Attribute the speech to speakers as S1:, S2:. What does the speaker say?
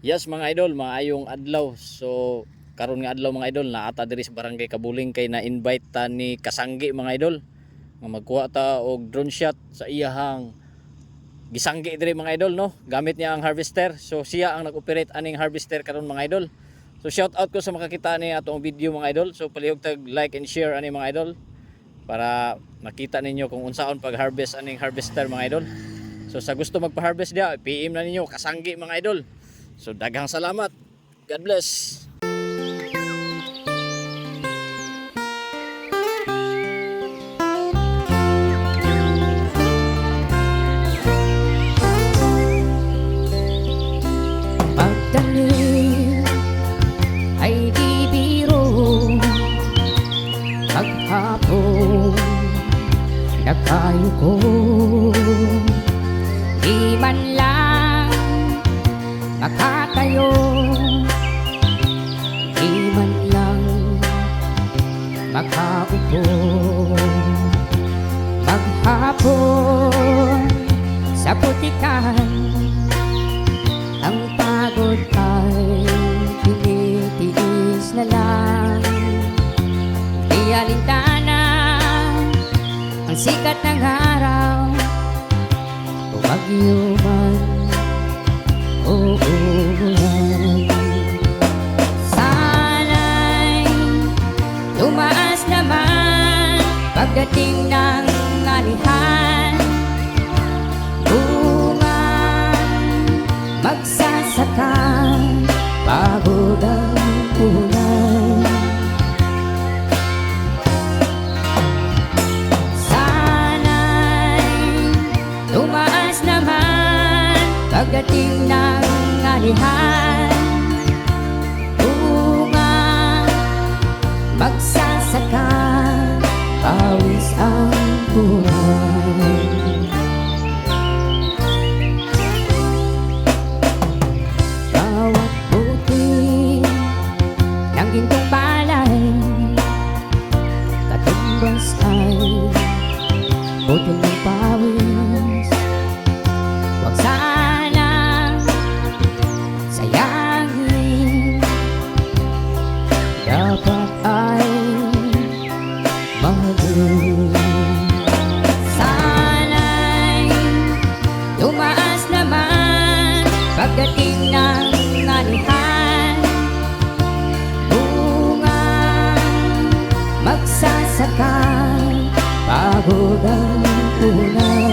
S1: Yes mga idol, maayong adlaw. So karon nga adlaw mga idol na ata diri sa barangay Kabuling kay na invite ta ni Kasanggi mga idol nga magkuha ta og drone shot sa iyahang gisanggi diri mga idol no. Gamit niya ang harvester. So siya ang nag-operate aning harvester karon mga idol. So shout out ko sa makakita ni atong video mga idol. So palihog tag like and share ani mga idol para makita ninyo kung unsaon pag-harvest aning harvester mga idol. So sa gusto magpa-harvest dia, PM na ninyo Kasanggi mga idol. So daghang salamat. God bless.
S2: Biro Paghapon nakayuko Di man lang makatayo Di man lang makaupo. Maghapon sa putikan ang pagod ay tinitiis na lang. Di alintana ang sikat ng araw. Umagyo man Sana'y tumaas naman pagdating ng alihan. Bunga magsasaka pagod ang ulan Sana'y tumaas naman pagdating ng parihan Bunga Magsasaka Pawis ang buwan Bawat buti Ng gintong palay Katumbas ay Buti pagdating ng anuhan Bunga magsasaka pagod ang unang